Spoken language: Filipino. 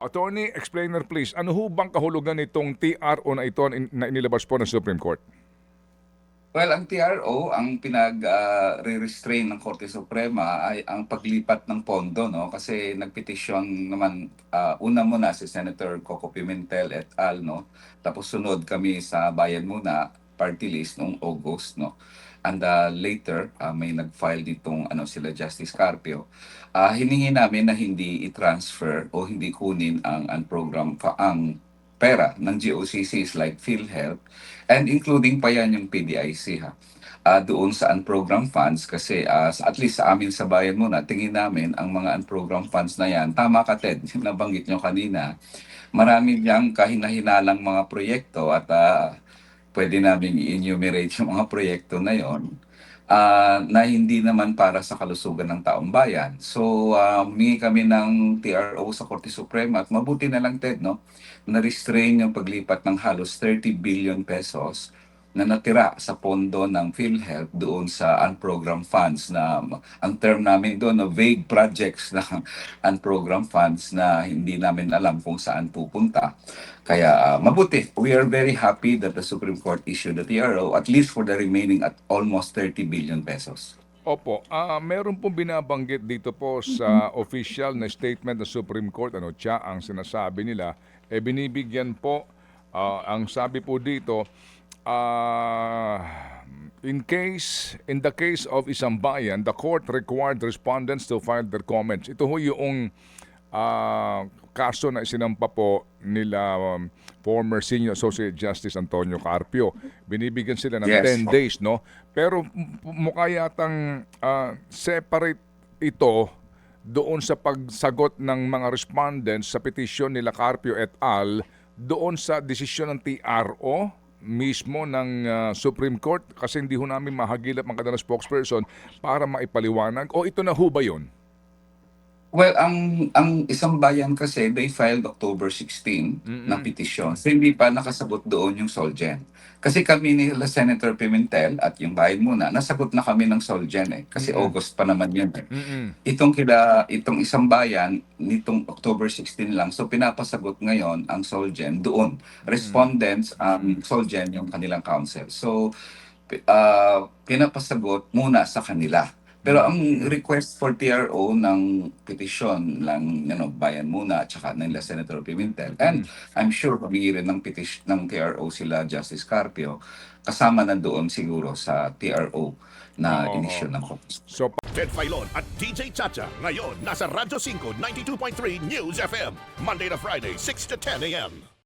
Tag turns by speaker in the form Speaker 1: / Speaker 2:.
Speaker 1: Attorney, explainer please, ano ho bang kahulugan nitong TRO na ito na inilabas po ng Supreme Court?
Speaker 2: Well, ang TRO, ang pinag-re-restrain ng Korte Suprema ay ang paglipat ng pondo, no? Kasi nagpetisyon naman, ah, una muna si Senator Coco Pimentel et al, no? Tapos sunod kami sa Bayan Muna, party list noong August, no? And ah, later, ah, may nag-file ditong ano, sila Justice Carpio. Ah, hiningi namin na hindi i-transfer o hindi kunin ang, ang program, ang pera ng GOCCs like PhilHealth and including pa yan yung PDIC ha. Ah, doon sa unprogram funds kasi sa- at least sa amin sa bayan muna, tingin namin ang mga unprogram funds na yan. Tama ka Ted, nabanggit nyo kanina. Marami diyang kahinahinalang mga proyekto at ah, pwede namin i-enumerate yung mga proyekto na yon ah, na hindi naman para sa kalusugan ng taong bayan. So, uh, kami ng TRO sa Korte Suprema at mabuti na lang, Ted, no? na-restrain yung paglipat ng halos 30 billion pesos na natira sa pondo ng PhilHealth doon sa unprogram funds na ang term namin doon na vague projects na unprogram funds na hindi namin alam kung saan pupunta. Kaya ah, mabuti, we are very happy that the Supreme Court issued the TRO at least for the remaining at almost 30 billion pesos.
Speaker 1: Opo, ah meron pong binabanggit dito po sa official na statement ng Supreme Court, ano siya ang sinasabi nila, eh binibigyan po, ah, ang sabi po dito, ah, in case, in the case of isang bayan, the court required respondents to file their comments. Ito ho yung ah, kaso na isinampa po nila um, former Senior Associate Justice Antonio Carpio. Binibigyan sila ng
Speaker 2: Yes.
Speaker 1: 10 days, no? Pero mukha yatang ah, separate ito doon sa pagsagot ng mga respondents sa petisyon nila Carpio et al. doon sa desisyon ng TRO mismo ng ah, Supreme Court kasi hindi ho namin mahagilap ang kanilang spokesperson para maipaliwanag. O ito na ho ba yun?
Speaker 2: Well, ang ang isang bayan kasi they filed October 16 na petisyon. So, hindi pa nakasagot doon yung Solgen. Kasi kami ni Senator Pimentel at yung bayan muna, nasagot na kami ng Solgen eh. Kasi August pa naman yun eh.
Speaker 1: Mm-mm.
Speaker 2: Itong kila itong isang bayan nitong October 16 lang. So pinapasagot ngayon ang Solgen doon. Respondents ang Solgen yung kanilang council. So ah, pinapasagot muna sa kanila. Pero ang request for TRO ng petisyon ng you know, bayan muna at saka nila Senator Pimentel and I'm sure humingi rin ng petition ng TRO sila Justice Carpio kasama na doon siguro sa TRO na
Speaker 1: Oo.
Speaker 2: inisyon ng Congress.
Speaker 1: So
Speaker 3: Ted Filon at DJ Chacha. Ngayon, nasa Radyo 5, 92.3 News FM. Monday to Friday, 6 to 10 a.m.